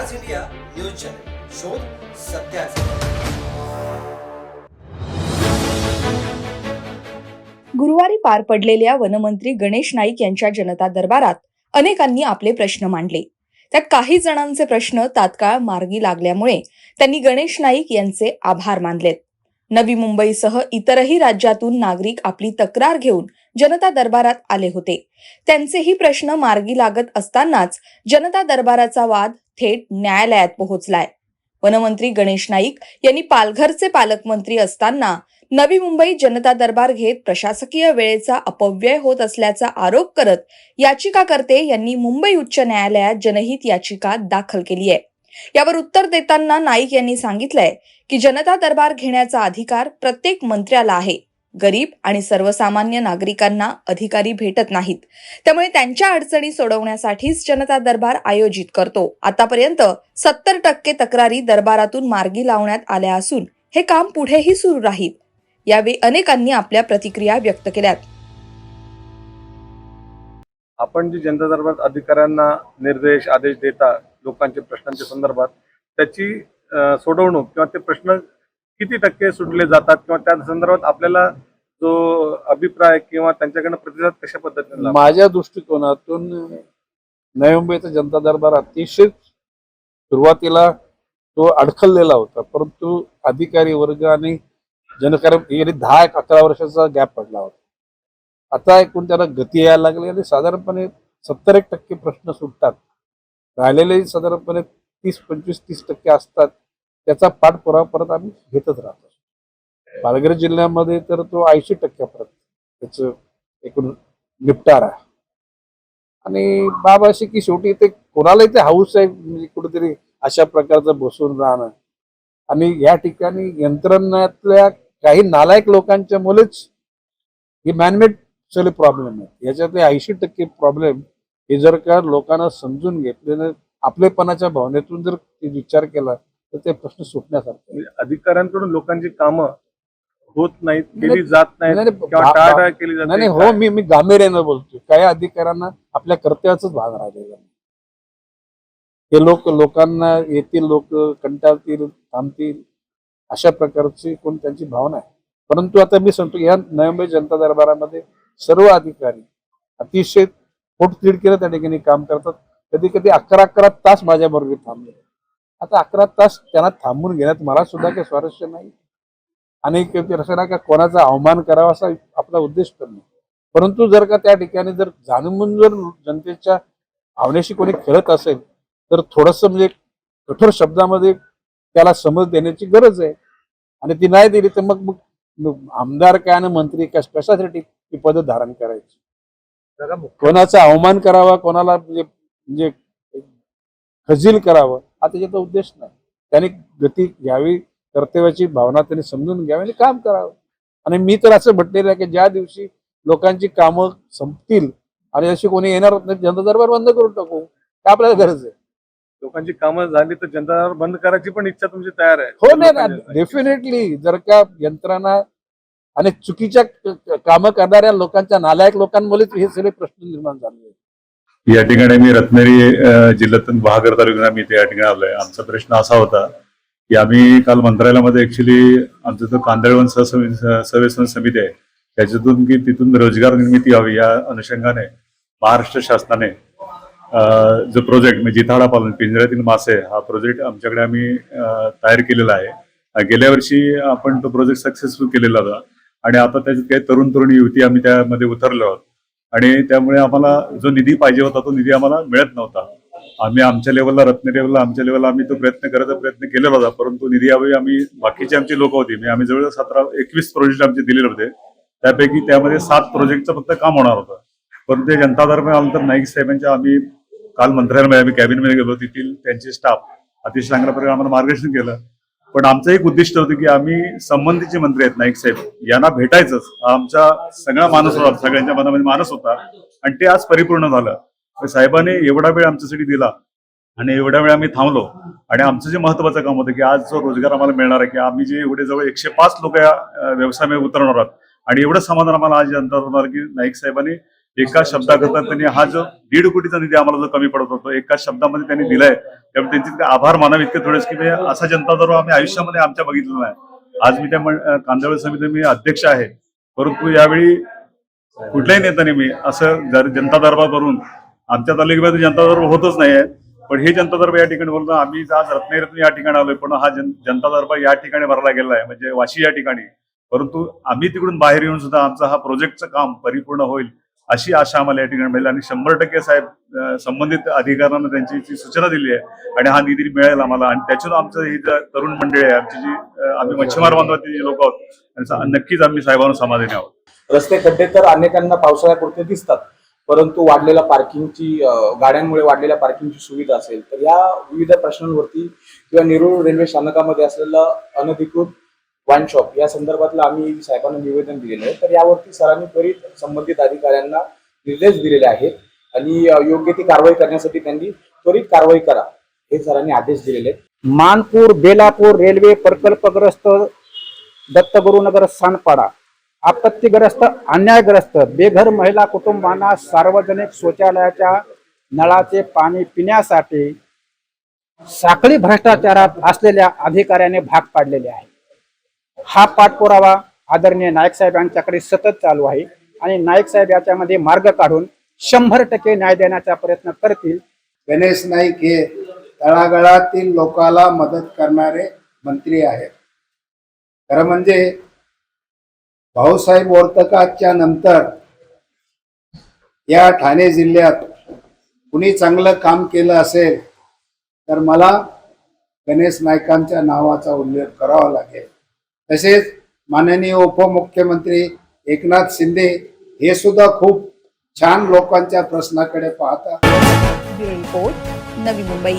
आवाज India news channel. शोध सत्याचा गुरुवारी पार पडलेल्या वनमंत्री गणेश नाईक यांच्या जनता दरबारात अनेकांनी आपले प्रश्न मांडले. त्यात काही जणांचे प्रश्न तात्काळ मार्गी लागल्यामुळे त्यांनी गणेश नाईक यांचे आभार मानलेत. नवी मुंबईसह इतरही राज्यातून नागरिक आपली तक्रार घेऊन जनता दरबारात आले होते. त्यांचेही प्रश्न मार्गी लागत असतानाच जनता दरबाराचा वाद थेट न्यायालयात पोहोचलाय. वनमंत्री गणेश नाईक यांनी पालघरचे पालकमंत्री असताना नवी मुंबई जनता दरबार घेत प्रशासकीय वेळेचा अपव्यय होत असल्याचा आरोप करत याचिकाकर्ते यांनी मुंबई उच्च न्यायालयात जनहित याचिका दाखल केली आहे. यावर उत्तर देताना नाईक यांनी सांगितलंय की जनता दरबार घेण्याचा अधिकार प्रत्येक मंत्र्याला आहे. गरीब आणि सर्वसामान्य नागरिकांना अधिकारी भेटत नाहीत. त्यामुळे त्यांच्या अडचणी सोडवण्यासाठीच जनता दरबार आयोजित करतो. आतापर्यंत सत्तर टक्के तक्रारी दरबारातून मार्गी लावण्यात आल्या असून हे काम पुढेही सुरू राहील. यावेळी अनेकांनी आपल्या प्रतिक्रिया व्यक्त केल्यात. आपण जे जनता दरबार अधिकाऱ्यांना निर्देश आदेश देता लोकांच्या प्रश्नांच्या संदर्भात त्याची सोडवणूक किंवा ते प्रश्न किती टक्के सुटले जातात किंवा त्या संदर्भात आपल्याला जो अभिप्राय किंवा त्यांच्याकडनं प्रतिसाद कशा पद्धतीने माझ्या दृष्टिकोनातून नवी मुंबईचा जनता दरबार अतिशय सुरुवातीला तो अडखललेला होता परंतु अधिकारी वर्ग आणि जनकार्य गेली दहा एक अकरा वर्षाचा गॅप पडला होता. आता एकूण त्याला गती यायला लागली आणि साधारणपणे सत्तर एक टक्के प्रश्न सुटतात. राहिलेले साधारणपणे तीस पंचवीस तीस टक्के असतात त्याचा पाठपुरावा परत आम्ही घेतच राहतो. पालघर जिल्ह्यामध्ये तर तो ऐंशी टक्क्यापर्यंत त्याचं एकूण निपटारा आणि बाब अशी की शेवटी ते कोणालाही ते हाऊस आहे म्हणजे कुठेतरी अशा प्रकारचं बसून राहणं. आणि या ठिकाणी यंत्रणातल्या काही नालायक लोकांच्या मुलेच ही मॅनमेड सगळे प्रॉब्लेम आहेत. याच्यातले ऐंशी टक्के प्रॉब्लेम हे जर का लोकांना समजून घेतले आपलेपणाच्या भावनेतून जर विचार केला तर ते प्रश्न सुटण्यासारखे म्हणजे अधिकाऱ्यांकडून लोकांची कामं होत नाहीत केली नाही, जात नाहीत नाही, किंवा टाळाटाळ केली हो मी मी गांभीर्यानं बोलतोय. काही अधिकाऱ्यांना आपल्या कर्तव्याच भाग राहिलेलं नाही. हे लोक लोकांना येतील लोक कंटाळतील थांबतील अशा प्रकारची कोण त्यांची भावना आहे. परंतु आता मी सांगतो या नवी मुंबई जनता दरबारामध्ये सर्व अधिकारी अतिशय पोटतिड केलं त्या ठिकाणी काम करतात. कधी कधी अकरा अकरा तास माझ्या बरोबर थांबले. आता अकरा तास त्यांना थांबून घेण्यात मला सुद्धा काही स्वारस्य नाही. आणि का कोणाचा अवमान करावा असा आपला उद्देश पण नाही. परंतु जर का त्या ठिकाणी जर जाणून जर जनतेच्या भावनेशी कोणी खेळत असेल तर थोडस म्हणजे कठोर शब्दामध्ये त्याला समज देण्याची गरज आहे. आणि ती नाही दिली तर मग मग आमदार काय आणि मंत्री कश कशासाठी ती पद धारण करायची? कोणाचा अवमान करावा कोणाला म्हणजे म्हणजे खजील करावं हा त्याच्याचा उद्देश नाही. त्याने गती घ्यावी कर्तव्याची भावना त्यांनी समजून घ्यावी आणि काम करावं. आणि मी तर असं म्हटलेलं आहे की ज्या दिवशी लोकांची कामं संपतील आणि अशी कोणी येणार नाही जनता दरबार बंद करून टाकू. काय आपल्याला गरज आहे. लोकांची कामं झाली तर जनता दरबार बंद करायची पण इच्छा तुमची तयार आहे. हो नाही लोकांच्या- डेफिनेटली जर का यंत्रणा आणि चुकीच्या कामं करणाऱ्या लोकांच्या नालायक लोकांमुळेच हे सगळे प्रश्न निर्माण झाले आहेत. या ठिकाणी मी रत्नागिरी जिल्ह्यातून बहागर तालुक्यात इथे या ठिकाणी आलोय. आमचा प्रश्न असा होता की आम्ही काल मंत्रालयामध्ये ऍक्च्युली आमचं जो कांदळवन सहसमी सर्वेक्षण समिती आहे. त्याच्यातून की तिथून रोजगार निर्मिती व्हावी या अनुषंगाने महाराष्ट्र शासनाने जो प्रोजेक्ट म्हणजे जिथाडा पालन पिंजऱ्यातील मासे हा प्रोजेक्ट आमच्याकडे आम्ही तयार केलेला आहे. गेल्या वर्षी आपण तो प्रोजेक्ट सक्सेसफुल केलेला होता. आणि आता त्याच्यात काही तरुण तरुण युवती आम्ही त्यामध्ये उतरलो आहोत. आणि त्यामुळे आम्हाला जो निधी पाहिजे होता तो निधी आम्हाला मिळत नव्हता. आम्ही आमच्या लेवलला रत्न लेवलला आमच्या लेवलला आम्ही तो प्रयत्न करायचा प्रयत्न केलेला होता. परंतु निधी यावेळी आम्ही बाकीचे आमची लोक होती. म्हणजे आम्ही जवळ सतरा एकवीस प्रोजेक्ट आमचे दिलेले होते. त्यापैकी त्यामध्ये सात प्रोजेक्टचं फक्त काम होणार होतं. परंतु जनता दरम्यान आल्यानंतर नाईक साहेबांच्या आम्ही काल मंत्रालयामध्ये आम्ही कॅबिनमध्ये गेलो. तेथील त्यांचे स्टाफ अतिशय चांगल्या प्रकारे आम्हाला मार्गदर्शन केलं. पण आमचं एक उद्दिष्ट होतं की आम्ही संबंधीचे मंत्री आहेत नाईक साहेब. यांना भेटायचंच. आमचा सगळा मानस होता. सगळ्यांच्या मनामध्ये मानस होता. आणि ते आज परिपूर्ण झालं. साहेबांनी एवढा वेळ आमच्यासाठी दिला आणि एवढ्या वेळ आम्ही थांबलो. आणि आमचं जे महत्वाचं काम होतं की आज जो रोजगार आम्हाला मिळणार आहे की आम्ही जे एवढे जवळ एकशे पाच लोक या व्यवसायामध्ये उतरणार आहोत आणि एवढं समाधान आम्हाला आज जनता होणार की नाईक साहेबांनी एका शब्दाकरता त्यांनी हा जो दीड कोटीचा निधी आम्हाला जो कमी पडत होतो एका शब्दामध्ये त्यांनी दिलाय. त्यामुळे त्यांचे आभार मानावे इतके थोडेच की असा जनता दरबार आम्ही आयुष्यामध्ये आमच्या बघितलेला नाही. आज मी त्या मं- समिती मी अध्यक्ष आहे. परंतु यावेळी कुठल्याही नेत्याने मी असं जनता दरबार भरून आमच्या तालुक्यामध्ये जनता दरबार होतच नाही आहे. पण हे जनता दरबार या ठिकाणी बोलतो आम्ही आज रत्नागिरीतून या ठिकाणी आलोय पण हा जन जनता दरबार या ठिकाणी भरला गेला आहे म्हणजे वाशी या ठिकाणी. परंतु आम्ही तिकडून बाहेर येऊन सुद्धा आमचा हा प्रोजेक्टचं काम परिपूर्ण होईल अशी आशा आम्हाला या ठिकाणी मिळेल. आणि शंभर टक्के साहेब संबंधित अधिकाऱ्यांना त्यांची जी सूचना दिली आहे आणि हा निधी मिळेल आम्हाला. आणि त्याच्यातून आमचं ही तरुण मंडळी आहे आमची जी आम्ही मच्छीमार बांधवातील जे लोक आहोत नक्कीच आम्ही साहेबांना समाधानी आहोत. रस्ते खड्डे तर अनेकांना पावसाळ्यापुरते दिसतात. परंतु वाढलेल्या पार्किंगची गाड्यांमुळे वाढलेल्या पार्किंगची सुविधा असेल तर या विविध प्रश्नांवरती किंवा नेरूळ रेल्वे स्थानकामध्ये असलेलं अनधिकृत वाईन शॉप या संदर्भातलं आम्ही साहेबांना निवेदन दिलेलं आहे. तर यावरती सरांनी त्वरित संबंधित अधिकाऱ्यांना निर्देश दिलेले आहेत आणि योग्य ती कारवाई करण्यासाठी त्यांनी त्वरित कारवाई करा हे सरांनी आदेश दिलेले आहेत. मानपूर बेलापूर रेल्वे प्रकल्पग्रस्त दत्तगुरुनगर सानपाडा आपत्तीग्रस्त अन्यायग्रस्त बेघर महिला कुटुंबांना सार्वजनिक शौचालयाच्या नळाचे पाणी पिण्यासाठी साखळी भ्रष्टाचारात असलेल्या अधिकाऱ्याने भाग पाडलेले आहे. हा पाठपुरावा आदरणीय नाईक साहेब यांच्याकडे सतत चालू आहे आणि नाईक साहेब याच्यामध्ये मार्ग काढून शंभर टक्के न्याय देण्याचा प्रयत्न करतील. गणेश नाईक हे तळागाळातील लोकाला मदत करणारे मंत्री आहेत. खरं म्हणजे भाऊसाहेब वर्तकाच्या नंतर या ठाणे जिल्ह्यात कुणी चांगलं काम केलं असेल तर मला गणेश नायकांच्या नावाचा उल्लेख करावा लागेल. तसेच माननीय उपमुख्यमंत्री एकनाथ शिंदे हे सुद्धा खूप छान लोकांच्या प्रश्नाकडे पाहतात. रिपोर्ट नवी मुंबई.